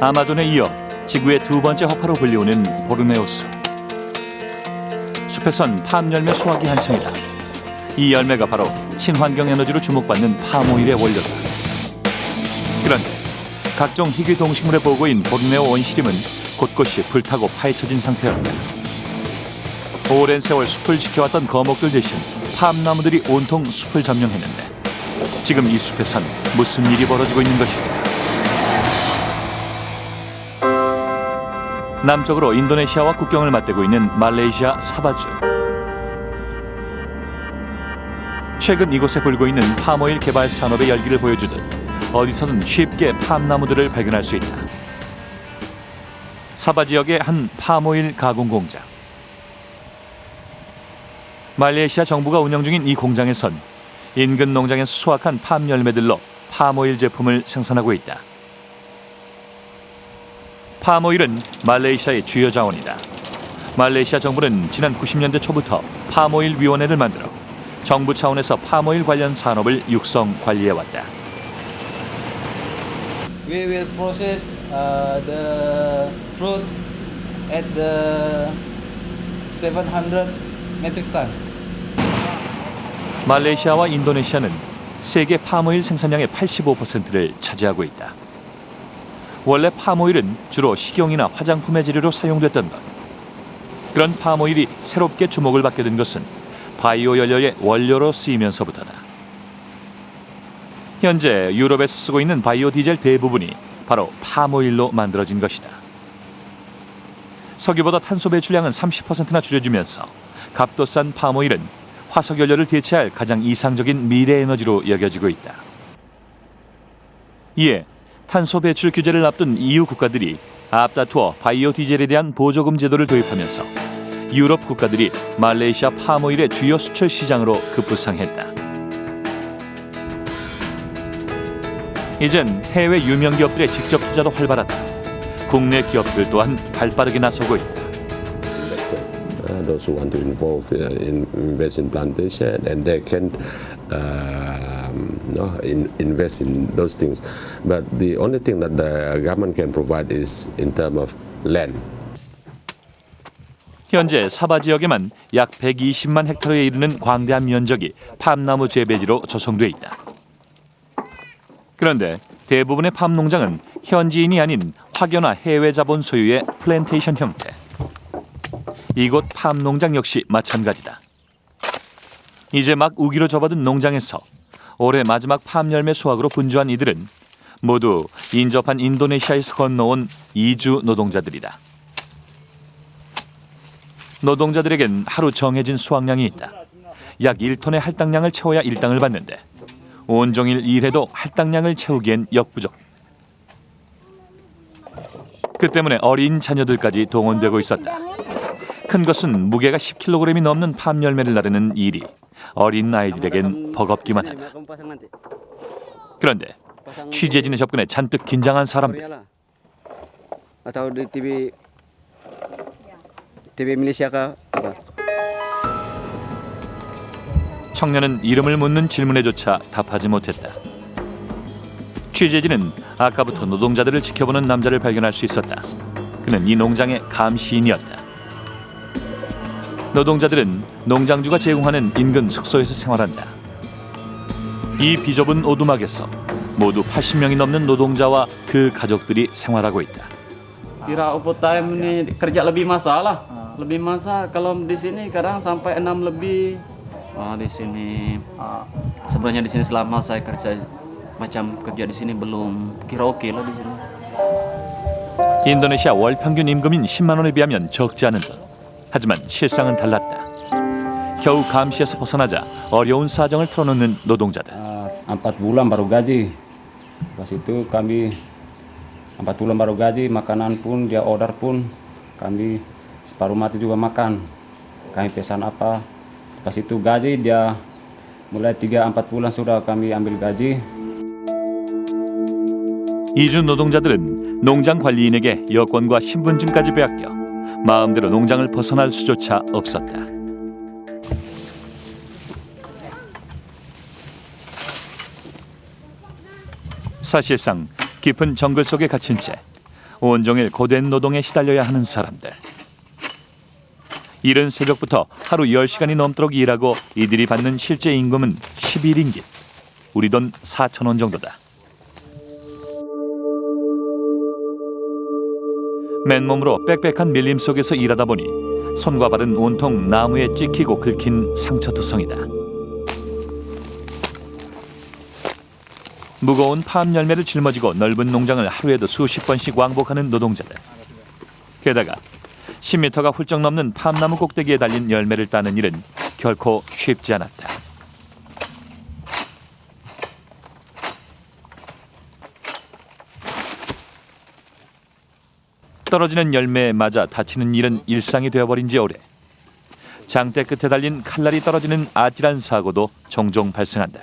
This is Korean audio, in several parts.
아마존에 이어 지구의 두 번째 허파로 불리우는 보르네오 숲. 숲에선 팜 열매 수확이 한창이다. 이 열매가 바로 친환경 에너지로 주목받는 팜오일의 원료다. 그런데 각종 희귀 동식물의 보고인 보르네오 원시림은 곳곳이 불타고 파헤쳐진 상태였다. 오랜 세월 숲을 지켜왔던 거목들 대신 팜나무들이 온통 숲을 점령했는데 지금 이 숲에선 무슨 일이 벌어지고 있는 것일까? 남쪽으로 인도네시아와 국경을 맞대고 있는 말레이시아 사바주. 최근 이곳에 불고 있는 팜오일 개발 산업의 열기를 보여주듯 어디서든 쉽게 팜나무들을 발견할 수 있다. 사바 지역의 한 팜오일 가공 공장. 말레이시아 정부가 운영 중인 이 공장에선 인근 농장에서 수확한 팜 열매들로 팜오일 제품을 생산하고 있다. 팜오일은 말레이시아의 주요 자원이다. 말레이시아 정부는 지난 90년대 초부터 팜오일 위원회를 만들어 정부 차원에서 팜오일 관련 산업을 육성 관리해 왔다. we will process uh, the fruit at the 700 metric ton. 말레이시아와 인도네시아는 세계 팜오일 생산량의 85%를 차지하고 있다. 원래 팜오일은 주로 식용이나 화장품의 재료로 사용됐던 것. 그런 팜오일이 새롭게 주목을 받게 된 것은 바이오 연료의 원료로 쓰이면서부터다. 현재 유럽에서 쓰고 있는 바이오 디젤 대부분이 바로 팜오일로 만들어진 것이다. 석유보다 탄소 배출량은 30%나 줄여주면서 값도 싼 팜오일은 화석 연료를 대체할 가장 이상적인 미래 에너지로 여겨지고 있다. 이에 탄소 배출 규제를 앞둔 EU 국가들이 앞다투어 바이오 디젤에 대한 보조금 제도를 도입하면서 유럽 국가들이 말레이시아 팜오일의 주요 수출 시장으로 급부상했다. 이젠 해외 유명 기업들의 직접 투자도 활발하다. 국내 기업들 또한 발빠르게 나서고 있다. uh, those who want to involve uh, in invest in plantation, and they can um, no, in, invest in those things. But the only thing that the government can provide is in terms of land. 현재 사바 지역에만 약 120만 헥타르에 이르는 광대한 면적이 팜나무 재배지로 조성돼 있다. 그런데 대부분의 팜 농장은 현지인이 아닌 확연화 해외 자본 소유의 플랜테이션 형태. 이곳 팜 농장 역시 마찬가지다. 이제 막 우기로 접어든 농장에서 올해 마지막 팜 열매 수확으로 분주한 이들은 모두 인접한 인도네시아에서 건너온 이주 노동자들이다. 노동자들에겐 하루 정해진 수확량이 있다. 약 1톤의 할당량을 채워야 일당을 받는데 온종일 일해도 할당량을 채우기엔 역부족. 그 때문에 어린 자녀들까지 동원되고 있었다. 큰 것은 무게가 10kg이 넘는 팜 열매를 나르는 일이 어린 아이들에겐 버겁기만 하다. 그런데 취재진의 접근에 잔뜩 긴장한 사람들. 청년은 이름을 묻는 질문에조차 답하지 못했다. 취재진은 아까부터 노동자들을 지켜보는 남자를 발견할 수 있었다. 그는 이 농장의 감시인이었다. 노동자들은 농장주가 제공하는 인근 숙소에서 생활한다. 이 비좁은 오두막에서 모두 80명이 넘는 노동자와 그 가족들이 생활하고 있다. Kira overtime ini kerja lebih masa lah. Lebih masa kalau di sini kadang sampai 6 lebih. Wah, di sini sebenarnya di sini selama saya kerja macam kerja di sini belum kira oke lah di sini. 인도네시아 월 평균 임금인 10만 원에 비하면 적지 않은 돈. 하지만 실상은 달랐다. 겨우 감시에서 벗어나자 어려운 사정을 털어놓는 노동자들. Ah, empat bulan baru gaji. Pas itu kami empat bulan baru gaji, makanan pun dia order pun kami separuh mati juga makan. Kami pesan apa, pas itu gaji dia mulai 3-4 bulan sudah kami ambil gaji. 이주 노동자들은 농장 관리인에게 여권과 신분증까지 빼앗겨 마음대로 농장을 벗어날 수조차 없었다. 사실상 깊은 정글 속에 갇힌 채 온종일 고된 노동에 시달려야 하는 사람들. 이른 새벽부터 하루 10시간이 넘도록 일하고 이들이 받는 실제 임금은 11링깃. 우리 돈 4천 원 정도다. 맨몸으로 빽빽한 밀림 속에서 일하다 보니 손과 발은 온통 나무에 찍히고 긁힌 상처투성이다. 무거운 팜 열매를 짊어지고 넓은 농장을 하루에도 수십 번씩 왕복하는 노동자들. 게다가 10m가 훌쩍 넘는 팜나무 꼭대기에 달린 열매를 따는 일은 결코 쉽지 않았다. 떨어지는 열매에 맞아 다치는 일은 일상이 되어버린 지 오래. 장대 끝에 달린 칼날이 떨어지는 아찔한 사고도 종종 발생한다.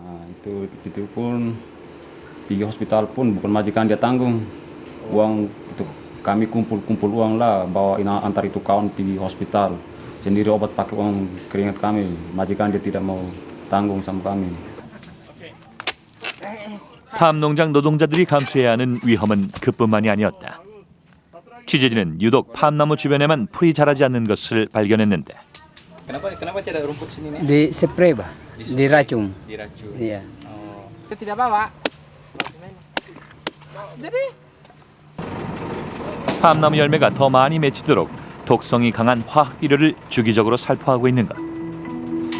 Ah, itu itu pun pergi hospital pun bukan majikan dia tanggung uang itu kami kumpul-kumpul uang lah bawa ina antar itu kawan pergi hospital sendiri obat pakai uang keringat kami majikan dia tidak mau tanggung sama kami 팜 농장 노동자들이 감수해야 하는 위험은 그뿐만이 아니었다. 취재진은 유독 팜나무 주변에만 풀이 자라지 않는 것을 발견했는데? Di spray, Bah. Diracun. Iya. tidak bawa 팜나무 열매가 더 많이 맺히도록 독성이 강한 화학 비료를 주기적으로 살포하고 있는 것.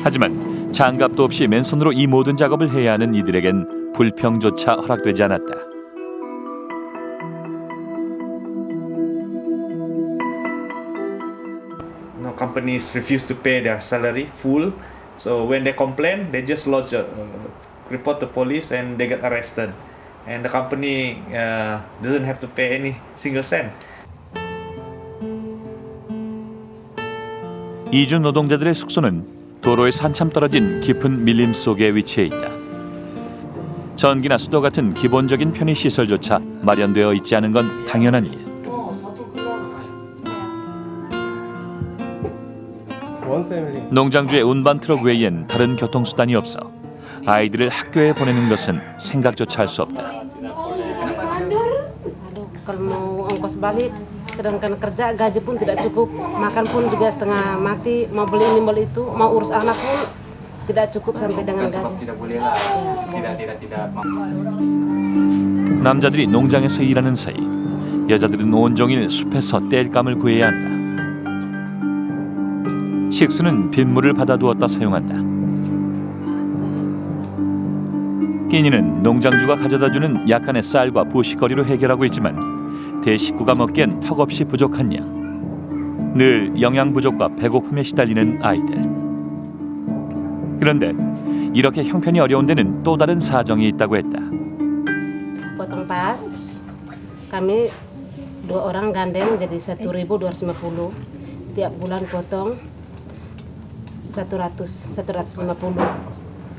하지만 장갑도 없이 맨손으로 이 모든 작업을 해야 하는 이들에겐 불평조차 허락되지 않았다. Companies refuse to pay their salary full. So when they complain, they just lodge a uh, report to police and they get arrested. And the company uh, doesn't have to pay any single cent. 이주 노동자들의 숙소는 도로에서 한참 떨어진 깊은 밀림 속에 위치해 있다. 전기나 수도 같은 기본적인 편의 시설조차 마련되어 있지 않은 건 당연한 일. 농장주의 운반 트럭 외엔 다른 교통수단이 없어 아이들을 학교에 보내는 것은 생각조차 할 수 없다. aduh kalau mau ongkos balik sedangkan kerja gaji pun tidak cukup makan pun juga setengah mati mau beli ini beli itu mau urus anak pun tidak cukup sampai dengan gaji 남자들이 농장에서 일하는 사이 여자들은 온종일 숲에서 땔감을 구해야 한다. 식수는 빗물을 받아두었다 사용한다. 끼니는 농장주가 가져다주는 약간의 쌀과 부시거리로 해결하고 있지만 대식구가 먹기엔 턱없이 부족한 양. 늘 영양 부족과 배고픔에 시달리는 아이들. 그런데 이렇게 형편이 어려운 데는 또 다른 사정이 있다고 했다. potong pas kami dua orang gandeng jadi 1.250 tiap bulan potong 100 150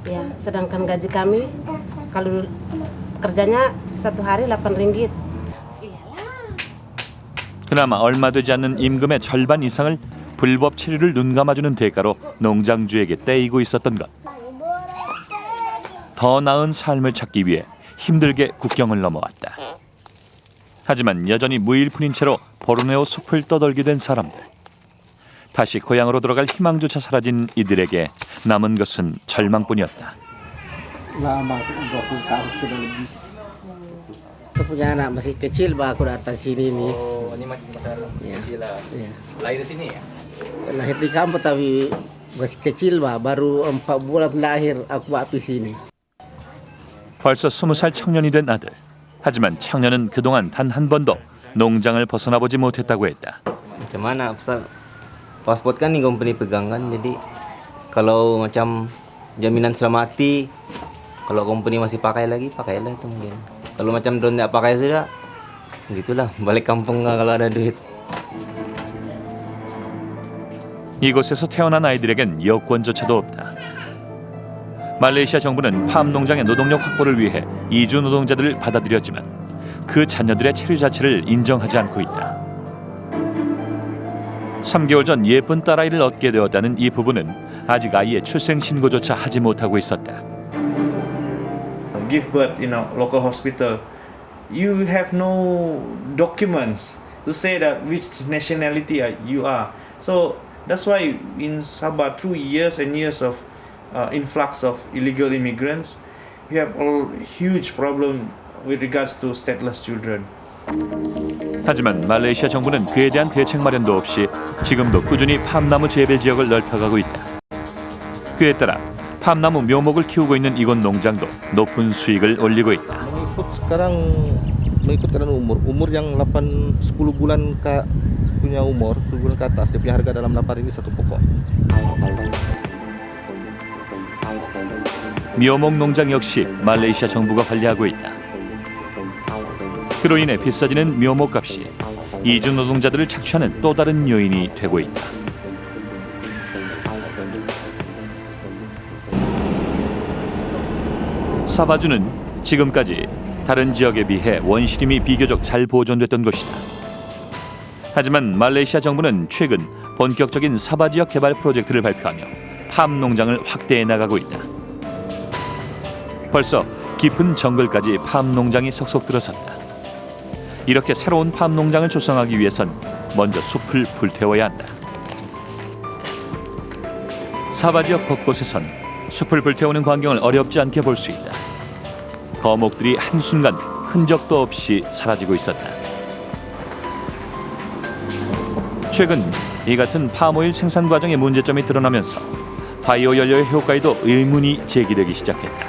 ya sedangkan gaji kami kalau kerjanya satu hari 8 ringgit 그나마 얼마 되지 않는 임금의 절반 이상을 불법 체류를 눈감아주는 대가로 농장주에게 떼이고 있었던 것. 더 나은 삶을 찾기 위해 힘들게 국경을 넘어왔다. 하지만 여전히 무일푼인 채로 보르네오 숲을 떠돌게 된 사람들. 다시 고향으로 돌아갈 희망조차 사라진 이들에게 남은 것은 절망뿐이었다. Lama, 20 tahun sudah lebih. Aku punya anak masih kecil, bah aku datang sini nih. Oh, ini masih masih Iya. kecil lah. Iya. Lahir di sini ya? Lahir di kampung tapi masih kecil, bah. Baru empat bulan lahir aku bawa di sini. 벌써 스무 살 청년이 된 아들. 하지만 청년은 그동안 단 한 번도 농장을 벗어나 보지 못했다고 했다. Pasport kan ni company pegang kan jadi kalau macam jaminan selamati kalau company masih pakai lagi pakailah itu mungkin kalau macam drone tidak pakai sudah gitulah balik kampung kalau ada duit 이곳에서 태어난 아이들에겐 여권조차도 없다. 말레이시아 정부는 팜 농장의 노동력 확보를 위해 이주 노동자들을 받아들였지만 그 자녀들의 체류 자체를 인정하지 않고 있다. 3개월 전 예쁜 딸아이를 얻게 되었다는 이 부부는 아직 아이의 출생 신고조차 하지 못하고 있었다. Give birth in a local hospital you have no documents to say that which nationality you are. So that's why in Sabah, through years and years of uh, influx of illegal immigrants, we have a huge problem with regards to stateless children. 하지만 말레이시아 정부는 그에 대한 대책 마련도 없이 지금도 꾸준히 팜나무 재배 지역을 넓혀가고 있다. 그에 따라 팜나무 묘목을 키우고 있는 이곳 농장도 높은 수익을 올리고 있다. mengikut sekarang mengikut keadaan umur umur yang 8 10 bulan ka punya umur 10 bulan ke atas dia punya harga dalam 8 ini satu pokok 묘목 농장 역시 말레이시아 정부가 관리하고 있다. 그로 인해 비싸지는 묘목 값이 이주 노동자들을 착취하는 또 다른 요인이 되고 있다. 사바주는 지금까지 다른 지역에 비해 원시림이 비교적 잘 보존됐던 것이다. 하지만 말레이시아 정부는 최근 본격적인 사바 지역 개발 프로젝트를 발표하며 팜 농장을 확대해 나가고 있다. 벌써 깊은 정글까지 팜 농장이 속속 들어섰다. 이렇게 새로운 팜 농장을 조성하기 위해선 먼저 숲을 불태워야 한다. 사바 지역 곳곳에선 숲을 불태우는 광경을 어렵지 않게 볼 수 있다. 거목들이 한순간 흔적도 없이 사라지고 있었다. 최근 이 같은 파모일 생산 과정의 문제점이 드러나면서 바이오 연료의 효과에도 의문이 제기되기 시작했다.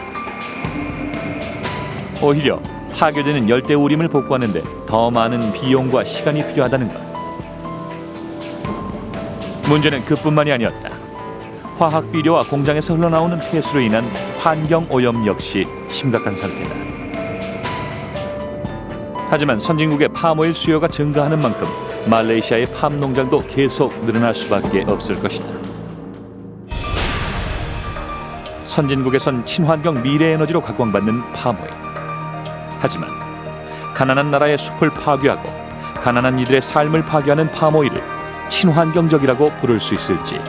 오히려 파괴되는 열대 우림을 복구하는데 더 많은 비용과 시간이 필요하다는 것. 문제는 그뿐만이 아니었다. 화학 비료와 공장에서 흘러나오는 폐수로 인한 환경 오염 역시 심각한 상태다. 하지만 선진국의 팜오일 수요가 증가하는 만큼 말레이시아의 팜 농장도 계속 늘어날 수밖에 없을 것이다. 선진국에선 친환경 미래 에너지로 각광받는 팜오일. 하지만 가난한 나라의 숲을 파괴하고 가난한 이들의 삶을 파괴하는 팜오일을 친환경적이라고 부를 수 있을지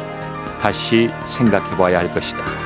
다시 생각해 봐야 할 것이다.